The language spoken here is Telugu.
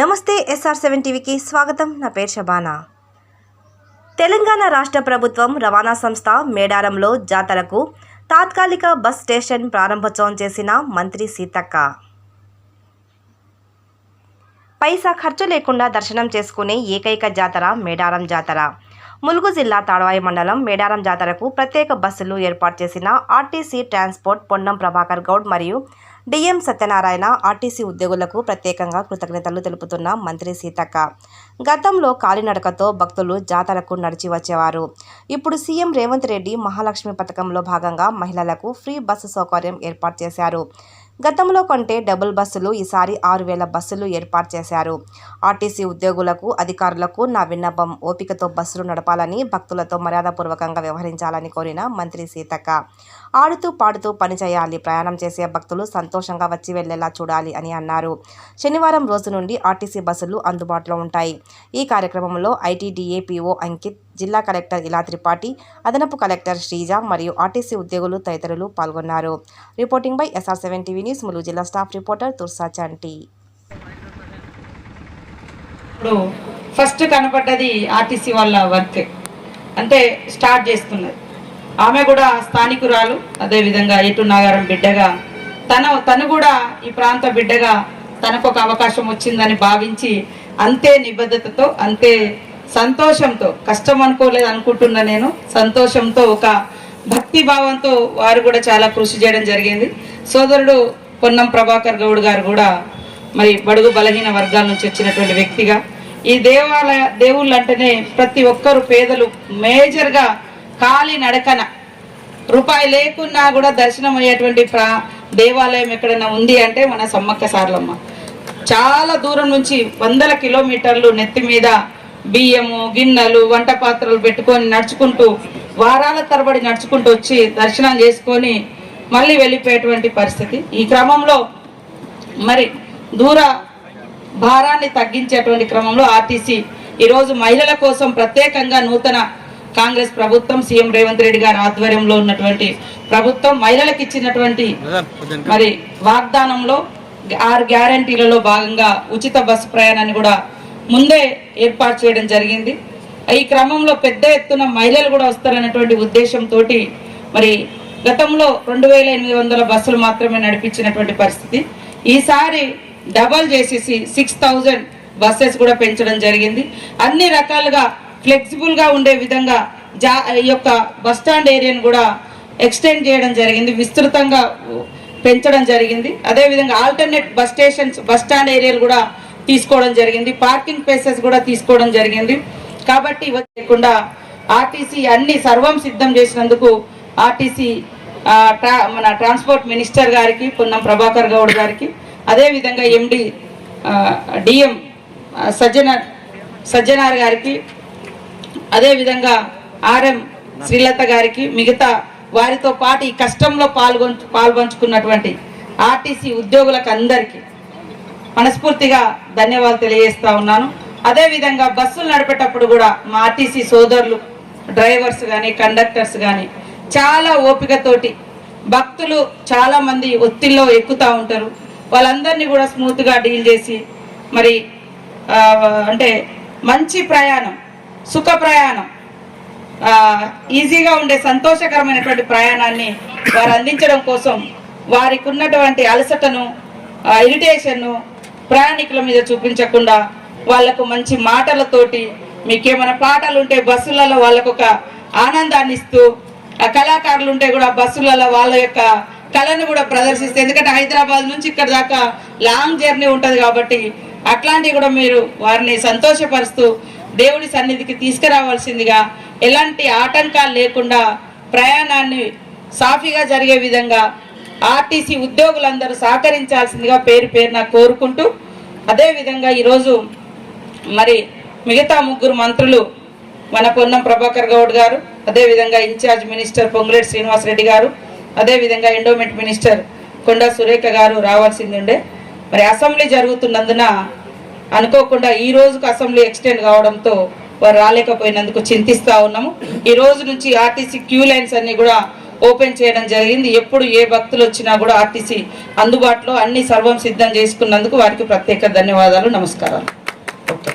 నమస్తే ఎస్ఆర్ సెవెన్ టీవీకి స్వాగతం. నా పేరు షబానా. తెలంగాణ రాష్ట్ర ప్రభుత్వం రవాణా సంస్థ మేడారంలో జాతరకు తాత్కాలిక బస్ స్టేషన్ ప్రారంభోత్సవం చేసిన మంత్రి సీతక్క. పైసా ఖర్చు లేకుండా దర్శనం చేసుకునే ఏకైక జాతర మేడారం జాతర. ములుగు జిల్లా తాడవాయి మండలం మేడారం జాతరకు ప్రత్యేక బస్సులు ఏర్పాటు చేసిన ఆర్టీసీ ట్రాన్స్పోర్ట్ పొన్నం ప్రభాకర్ గౌడ్ మరియు డిఎం సత్యనారాయణ ఆర్టీసీ ఉద్యోగులకు ప్రత్యేకంగా కృతజ్ఞతలు తెలుపుతున్న మంత్రి సీతక్క. గతంలో కాలినడకతో భక్తులు జాతరకు నడిచి వచ్చేవారు. ఇప్పుడు సీఎం రేవంత్ రెడ్డి మహాలక్ష్మి పథకంలో భాగంగా మహిళలకు ఫ్రీ బస్సు సౌకర్యం ఏర్పాటు చేశారు. గతంలో కొంటే డబుల్ బస్సులు ఈసారి ఆరు వేల బస్సులు ఏర్పాటు చేశారు. ఆర్టీసీ ఉద్యోగులకు అధికారులకు నా విన్నపం ఓపికతో బస్సులు నడపాలని భక్తులతో మర్యాదపూర్వకంగా వ్యవహరించాలని కోరిన మంత్రి సీతక్క. ఆడుతూ పాడుతూ పని చేయాలి ప్రయాణం చేసే భక్తులు సంతోషంగా వచ్చి వెళ్ళేలా చూడాలి అని అన్నారు. శనివారం రోజు నుండి ఆర్టీసీ బస్సులు అందుబాటులో ఉంటాయి. ఈ కార్యక్రమంలో ఐటీడీఏపీఓ అంకిత్ జిల్లా కలెక్టర్ ఇలా త్రిపాఠి అదనపు కలెక్టర్ శ్రీజ మరియు ఆర్టీసీ ఉద్యోగులు తదితరులు పాల్గొన్నారు. Reporting by SR seven TV news Mulugu జిల్లా స్టాఫ్ రిపోర్టర్ తుర్సా చంటి. ఇప్పుడు ఫస్ట్ కనపడ్డది ఆర్టీసీ వాళ్ళ వర్క్. అంటే స్టార్ట్ చేస్తున్నది. ఆమె కూడా స్థానికురాలు అదేవిధంగా ఎటు నాగారం బిడ్డగా. తన తను కూడా ఈ ప్రాంత బిడ్డగా తనకు ఒక అవకాశం వచ్చిందని భావించి అంతే నిబద్ధతతో అంతే సంతోషంతో కష్టం అనుకోలేదు అనుకుంటున్నా నేను సంతోషంతో ఒక భక్తి భావంతో వారు కూడా చాలా కృషి చేయడం జరిగింది. సోదరుడు పొన్నం ప్రభాకర్ గౌడ్ గారు కూడా మరి బడుగు బలహీన వర్గాల నుంచి వచ్చినటువంటి వ్యక్తిగా ఈ దేవాలయ దేవుళ్ళు అంటేనే ప్రతి ఒక్కరు పేదలు మేజర్గా కాలి నడకన రూపాయి లేకున్నా కూడా దర్శనం అయ్యేటువంటి ప్రా దేవాలయం ఎక్కడైనా ఉంది అంటే మన సమ్మక్క సార్లమ్మ. చాలా దూరం నుంచి వందల కిలోమీటర్లు నెత్తి మీద బియ్యము గిన్నెలు వంట పాత్రలు పెట్టుకొని నడుచుకుంటూ వారాల తరబడి నడుచుకుంటూ వచ్చి దర్శనం చేసుకొని మళ్ళీ వెళ్ళిపోయేటువంటి పరిస్థితి. ఈ క్రమంలో మరి దూర భారాన్ని తగ్గించేటువంటి క్రమంలో ఆర్టీసీ ఈరోజు మహిళల కోసం ప్రత్యేకంగా నూతన కాంగ్రెస్ ప్రభుత్వం సీఎం రేవంత్ రెడ్డి గారి ఆధ్వర్యంలో ఉన్నటువంటి ప్రభుత్వం మహిళలకు ఇచ్చినటువంటి మరి వాగ్దానంలో ఆరు గ్యారంటీలలో భాగంగా ఉచిత బస్సు ప్రయాణాన్ని కూడా ముందే ఏర్పాటు చేయడం జరిగింది. ఈ క్రమంలో పెద్ద ఎత్తున మహిళలు కూడా వస్తారనేటువంటి ఉద్దేశంతో మరి గతంలో రెండు వేల ఎనిమిది వందల బస్సులు మాత్రమే నడిపించినటువంటి పరిస్థితి. ఈసారి డబల్ చేసేసి సిక్స్ థౌజండ్ బస్సెస్ కూడా పెంచడం జరిగింది. అన్ని రకాలుగా ఫ్లెక్సిబుల్గా ఉండే విధంగా జా ఈ యొక్క బస్ స్టాండ్ ఏరియాను కూడా ఎక్స్టెండ్ చేయడం జరిగింది. విస్తృతంగా పెంచడం జరిగింది. అదేవిధంగా alternate bus stations bus stand ఏరియాలు కూడా తీసుకోవడం జరిగింది. పార్కింగ్ ప్లేసెస్ కూడా తీసుకోవడం జరిగింది. కాబట్టి ఇవ్వకుండా ఆర్టీసీ అన్ని సర్వం సిద్ధం చేసినందుకు ఆర్టీసీ ట్రా- మన ట్రాన్స్పోర్ట్ మినిస్టర్ గారికి పొన్నం ప్రభాకర్ గౌడ్ గారికి అదేవిధంగా ఎండి డిఎం సజ్జనార్ సజ్జనార్ గారికి అదేవిధంగా ఆర్ఎం శ్రీలత గారికి మిగతా వారితో పాటు ఈ కష్టంలో పాల్గొ పాల్పంచుకున్నటువంటి ఆర్టీసీ ఉద్యోగులకు అందరికీ మనస్ఫూర్తిగా ధన్యవాదాలు తెలియజేస్తా ఉన్నాను. అదేవిధంగా బస్సులు నడిపేటప్పుడు కూడా మా ఆర్టీసీ సోదరులు డ్రైవర్స్ కానీ కండక్టర్స్ కానీ చాలా ఓపికతోటి భక్తులు చాలామంది ఒత్తిల్లో ఎక్కుతూ ఉంటారు. వాళ్ళందరినీ కూడా స్మూత్గా డీల్ చేసి మరి అంటే మంచి ప్రయాణం సుఖ ప్రయాణం ఈజీగా ఉండే సంతోషకరమైనటువంటి ప్రయాణాన్ని వారు అందించడం కోసం వారికి ఉన్నటువంటి అలసటను ఇరిటేషన్ను ప్రయాణికుల మీద చూపించకుండా వాళ్ళకు మంచి మాటలతోటి మీకేమైనా పాటలు ఉంటే బస్సులలో వాళ్ళకు ఒక ఆనందాన్ని ఇస్తూ కళాకారులు ఉంటే కూడా బస్సులలో వాళ్ళ యొక్క కళను కూడా ప్రదర్శిస్తే ఎందుకంటే హైదరాబాద్ నుంచి ఇక్కడ దాకా లాంగ్ జర్నీ ఉంటుంది కాబట్టి అట్లాంటివి కూడా మీరు వారిని సంతోషపరుస్తూ దేవుడి సన్నిధికి తీసుకురావాల్సిందిగా ఎలాంటి ఆటంకాలు లేకుండా ప్రయాణాన్ని సాఫీగా జరిగే విధంగా ఆర్టీసీ ఉద్యోగులందరూ సహకరించాల్సిందిగా పేరు పేరున కోరుకుంటూ అదేవిధంగా ఈరోజు మరి మిగతా ముగ్గురు మంత్రులు మన పొన్నం ప్రభాకర్ గౌడ్ గారు అదేవిధంగా ఇన్ఛార్జ్ మినిస్టర్ పొంగులేటి శ్రీనివాసరెడ్డి గారు అదేవిధంగా ఎండోమెంట్ మినిస్టర్ కొండా సురేఖ గారు రావాల్సింది ఉండే మరి అసెంబ్లీ జరుగుతున్నందున అనుకోకుండా ఈ రోజుకు అసెంబ్లీ ఎక్స్టెండ్ కావడంతో వారు రాలేకపోయినందుకు చింతిస్తూ ఉన్నాము. ఈ రోజు నుంచి ఆర్టీసీ క్యూ లైన్స్ అన్ని కూడా ఓపెన్ చేయడం జరిగింది. ఎప్పుడు ఏ భక్తులు వచ్చినా కూడా ఆర్టీసీ అందుబాటులో అన్ని సర్వం సిద్ధం చేసుకున్నందుకు వారికి ప్రత్యేక ధన్యవాదాలు నమస్కారాలు. ఓకే